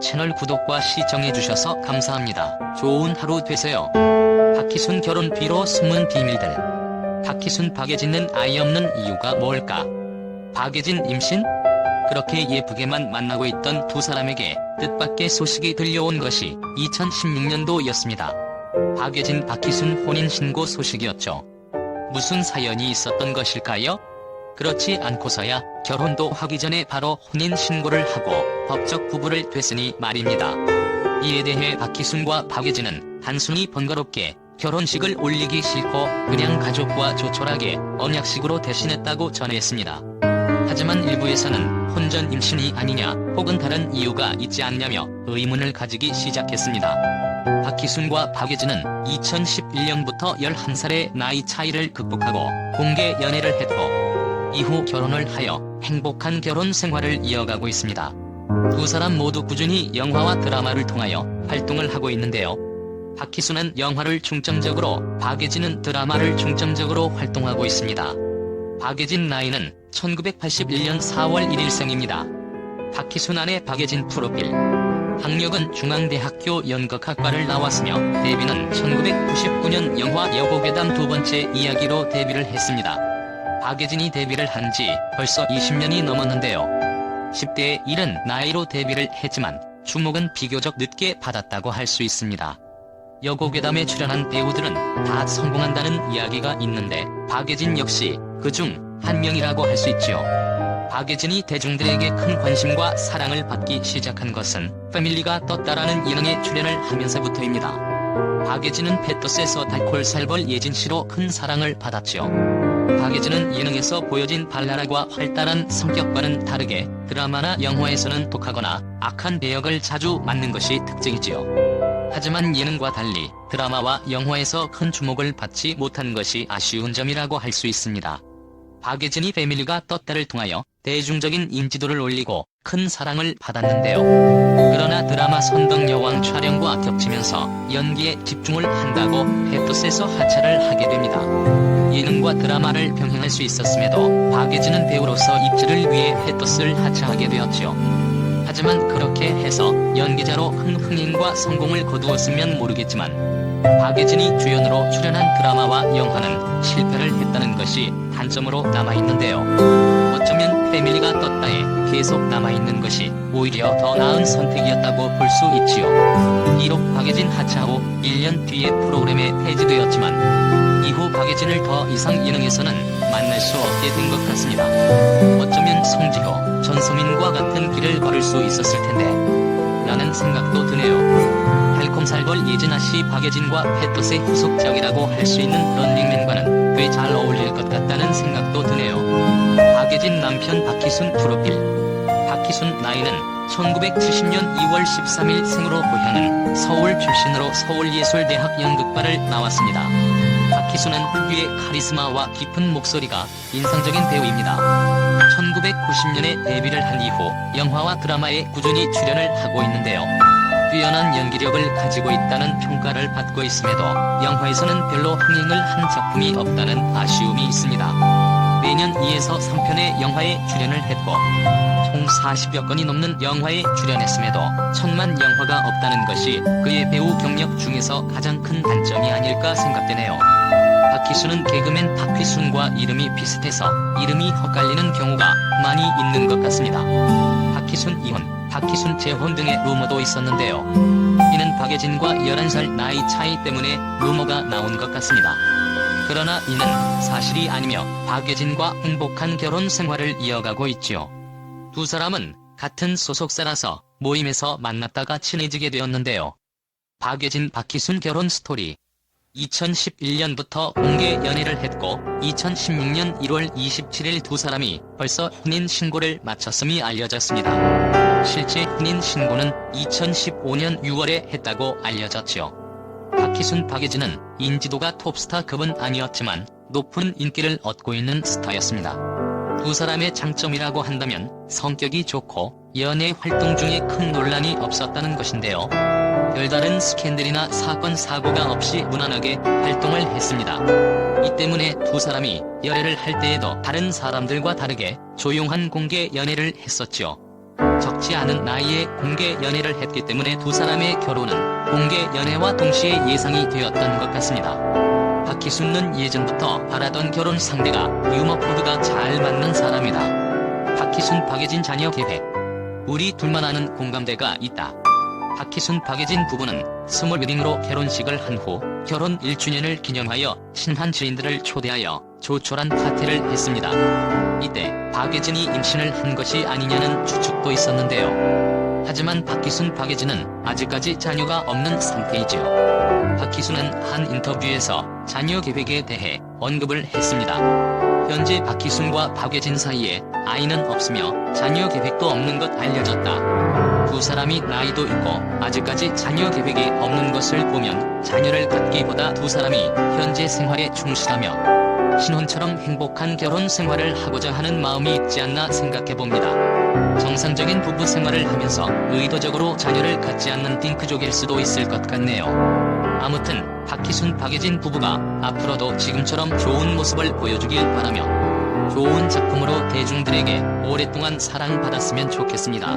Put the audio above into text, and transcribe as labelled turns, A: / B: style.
A: 채널 구독과 시청해주셔서 감사합니다. 좋은 하루 되세요. 박희순 결혼 뒤로 숨은 비밀들. 박희순 박예진은 아이 없는 이유가 뭘까? 박예진 임신? 그렇게 예쁘게만 만나고 있던 두 사람에게 뜻밖의 소식이 들려온 것이 2016년도였습니다. 박예진 박희순 혼인 신고 소식이었죠. 무슨 사연이 있었던 것일까요? 그렇지 않고서야 결혼도 하기 전에 바로 혼인 신고를 하고 법적 부부를 됐으니 말입니다. 이에 대해 박희순과 박예진은 단순히 번거롭게 결혼식을 올리기 싫고 그냥 가족과 조촐하게 언약식으로 대신했다고 전했습니다. 하지만 일부에서는 혼전 임신이 아니냐 혹은 다른 이유가 있지 않냐며 의문을 가지기 시작했습니다. 박희순과 박예진은 2011년부터 11살의 나이 차이를 극복하고 공개 연애를 했고 이후 결혼을 하여 행복한 결혼 생활을 이어가고 있습니다. 두 사람 모두 꾸준히 영화와 드라마를 통하여 활동을 하고 있는데요. 박희순은 영화를 중점적으로, 박예진은 드라마를 중점적으로 활동하고 있습니다. 박예진 나이는 1981년 4월 1일 생입니다. 박희순 아내 박예진 프로필. 학력은 중앙대학교 연극학과를 나왔으며 데뷔는 1999년 영화 여고괴담 두 번째 이야기로 데뷔를 했습니다. 박예진이 데뷔를 한 지 벌써 20년이 넘었는데요. 10대의 이른 나이로 데뷔를 했지만 주목은 비교적 늦게 받았다고 할 수 있습니다. 여고괴담에 출연한 배우들은 다 성공한다는 이야기가 있는데 박예진 역시 그 중 한 명이라고 할 수 있지요. 박예진이 대중들에게 큰 관심과 사랑을 받기 시작한 것은 패밀리가 떴다라는 예능에 출연을 하면서부터입니다. 박예진은 페토스에서 달콜살벌 예진 씨로 큰 사랑을 받았지요. 박예진은 예능에서 보여진 발랄하고 활달한 성격과는 다르게 드라마나 영화에서는 독하거나 악한 배역을 자주 맡는 것이 특징이지요. 하지만 예능과 달리 드라마와 영화에서 큰 주목을 받지 못한 것이 아쉬운 점이라고 할 수 있습니다. 박예진이 패밀리가 떴다를 통하여 대중적인 인지도를 올리고 큰 사랑을 받았는데요. 그러나 드라마 선덕여왕 촬영과 겹치면서 연기에 집중을 한다고 페토스에서 하차를 하게 됩니다. 예능과 드라마를 병행할 수 있었음에도 박예진은 배우로서 입지를 위해 페토스를 하차하게 되었지요. 하지만 그렇게 해서 연기자로 큰 흥행과 성공을 거두었으면 모르겠지만 박예진이 주연으로 출연한 드라마와 영화는 실패를 했다는 것이 단점으로 남아있는데요. 어쩌면 패밀리가 떴다에 계속 남아있는 것이 오히려 더 나은 선택이었다고 볼 수 있지요. 비록 박예진 하차 후 1년 뒤에 프로그램에 폐지되었지만 이후 박예진을 더 이상 예능에서는 만날 수 없게 된 것 같습니다. 어쩌면 송지효, 전소민과 같은 길을 걸을 수 있었을 텐데 라는 생각도 드네요. 달콤살벌 예진아 씨 박예진과 페토스의 후속작이라고 할 수 있는 런닝맨과는 꽤 잘 어울릴 것 같다는 생각도 드네요. 박예진 남편 박희순 프로필 박희순 나이는 1970년 2월 13일 생으로 고향은 서울 출신으로 서울예술대학 연극과를 나왔습니다. 박희순은 특유의 카리스마와 깊은 목소리가 인상적인 배우입니다. 1990년에 데뷔를 한 이후 영화와 드라마에 꾸준히 출연을 하고 있는데요. 뛰어난 연기력을 가지고 있다는 평가를 받고 있음에도 영화에서는 별로 흥행을 한 작품이 없다는 아쉬움이 있습니다. 매년 2에서 3편의 영화에 출연을 했고 총 40여 건이 넘는 영화에 출연했음에도 천만 영화가 없다는 것이 그의 배우 경력 중에서 가장 큰 단점이 아닐까 생각되네요. 박희순은 개그맨 박휘순과 이름이 비슷해서 이름이 헛갈리는 경우가 많이 있는 것 같습니다. 박희순 이혼, 박희순 재혼 등의 루머도 있었는데요. 이는 박예진과 11살 나이 차이 때문에 루머가 나온 것 같습니다. 그러나 이는 사실이 아니며 박예진과 행복한 결혼 생활을 이어가고 있지요. 두 사람은 같은 소속사라서 모임에서 만났다가 친해지게 되었는데요. 박예진 박희순 결혼 스토리 2011년부터 공개 연애를 했고 2016년 1월 27일 두 사람이 벌써 혼인 신고를 마쳤음이 알려졌습니다. 실제 혼인 신고는 2015년 6월에 했다고 알려졌지요. 박희순 박예진은 인지도가 톱스타급은 아니었지만 높은 인기를 얻고 있는 스타였습니다. 두 사람의 장점이라고 한다면 성격이 좋고 연애 활동 중에 큰 논란이 없었다는 것인데요. 별다른 스캔들이나 사건 사고가 없이 무난하게 활동을 했습니다. 이 때문에 두 사람이 연애를 할 때에도 다른 사람들과 다르게 조용한 공개 연애를 했었죠. 적지 않은 나이에 공개 연애를 했기 때문에 두 사람의 결혼은 공개 연애와 동시에 예상이 되었던 것 같습니다. 박희순은 예전부터 바라던 결혼 상대가 유머 코드가 잘 맞는 사람이다. 박희순 박예진 자녀 계획. 우리 둘만 아는 공감대가 있다. 박희순 박예진 부부는 스몰 웨딩으로 결혼식을 한 후 결혼 1주년을 기념하여 친한 지인들을 초대하여 조촐한 파티를 했습니다. 이때 박예진이 임신을 한 것이 아니냐는 추측도 있었는데요. 하지만 박희순 박예진은 아직까지 자녀가 없는 상태이지요. 박희순은 한 인터뷰에서 자녀 계획에 대해 언급을 했습니다. 현재 박희순과 박예진 사이에 아이는 없으며 자녀 계획도 없는 것 알려졌다. 두 사람이 나이도 있고 아직까지 자녀 계획이 없는 것을 보면 자녀를 갖기보다 두 사람이 현재 생활에 충실하며 신혼처럼 행복한 결혼 생활을 하고자 하는 마음이 있지 않나 생각해 봅니다. 정상적인 부부 생활을 하면서 의도적으로 자녀를 갖지 않는 딩크족일 수도 있을 것 같네요. 아무튼 박희순 박예진 부부가 앞으로도 지금처럼 좋은 모습을 보여주길 바라며 좋은 작품으로 대중들에게 오랫동안 사랑받았으면 좋겠습니다.